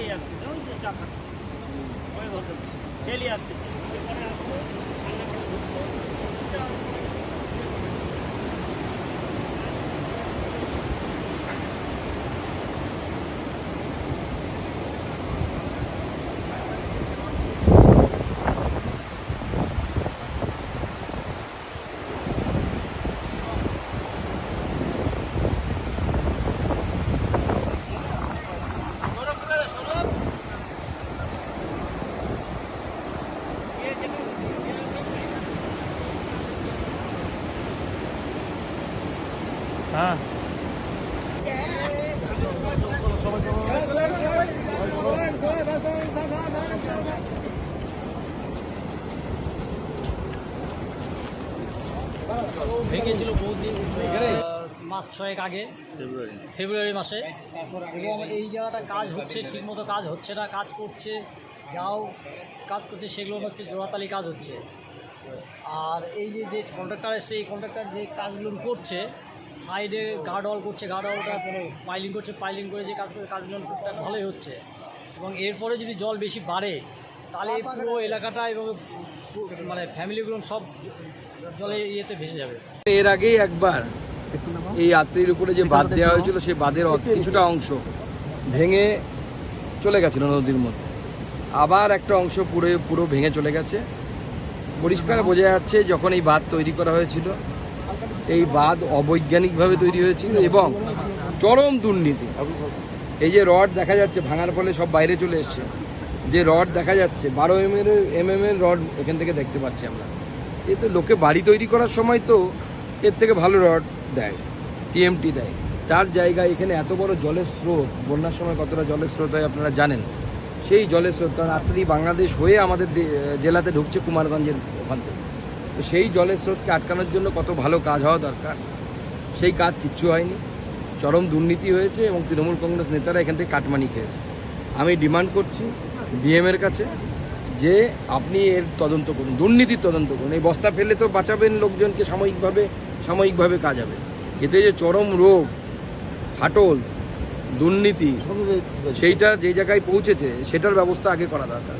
এগিয়ে আসতে যেমন যে চাপা ওই ভদ্র ডেলি আসতে সেখানে আসতে রান্না করে ঢুকতো হ্যাঁ। ভেঙেছিল বহুদিন মাস ছয়েক আগে ফেব্রুয়ারি। মাসে। এবং এই জায়গাটা কাজ হচ্ছে ঠিকমতো কাজ হচ্ছে না কাজ করছে যাও কাজ করছে সেগুলো হচ্ছে জোড়াতালি কাজ হচ্ছে। আর এই যে যে কন্ট্রাক্টর এসছে এই কন্ট্রাক্টর যে কাজগুলো করছে সাইডে গার্ড ওয়াল করছে, গার্ড ওয়ালটা পাইলিং করছে, পাইলিং করে যে কাজ করে কাজগুলো টুকটাক ভালোই হচ্ছে। এবং এরপরে যদি জল বেশি বাড়ে, তাহলে পুরো এলাকাটা এবং মানে ফ্যামিলিগুলো সব জলে ইয়েতে ভেসে যাবে। এর আগেই একবার এই যাত্রীর উপরে যে বাঁধ দেওয়া হয়েছিল, সেই বাঁধের কিছুটা অংশ ভেঙে চলে গেছিল নদীর মধ্যে। আবার একটা অংশ পুরো পুরো ভেঙে চলে গেছে। পরিষ্কার বোঝা যাচ্ছে যখন এই বাঁধ তৈরি করা হয়েছিল এই বাঁধ অবৈজ্ঞানিকভাবে তৈরি হয়েছিল এবং চরম দুর্নীতি। এই যে রড দেখা যাচ্ছে, ভাঙার ফলে সব বাইরে চলে এসছে। যে রড দেখা যাচ্ছে, বারো এম এর, এম এম এর রড এখান থেকে দেখতে পাচ্ছি আমরা। এতে লোকে বাড়ি তৈরি করার সময় তো এর থেকে ভালো রড দেয় টিএমটি দেয়। তার জায়গায় এখানে এত বড় জলের স্রোত, বন্যার সময় কতটা জলের স্রোত হয় আপনারা জানেন? সেই জলের স্রোত কারণ আপনি বাংলাদেশ হয়ে আমাদের জেলাতে ঢুকছে কুমারগঞ্জের ওখান থেকে। তো সেই জলের স্রোতকে আটকানোর জন্য কত ভালো কাজ হওয়া দরকার সেই কাজ কিচ্ছু হয়নি। চরম দুর্নীতি হয়েছে এবং তৃণমূল কংগ্রেস নেতারা এখান থেকে কাটমানি খেয়েছে। আমি ডিমান্ড করছি ডিএমের কাছে যে আপনি এর তদন্ত করুন দুর্নীতির তদন্ত করুন। এই বস্তা ফেলে তো বাঁচাবেন লোকজনকে সাময়িকভাবে সাময়িকভাবে কাজ হবে। এতে যে চরম রোগ ফাটল দুর্নীতি সেইটা যে জায়গায় পৌঁছেছে সেটার ব্যবস্থা আগে করা দরকার।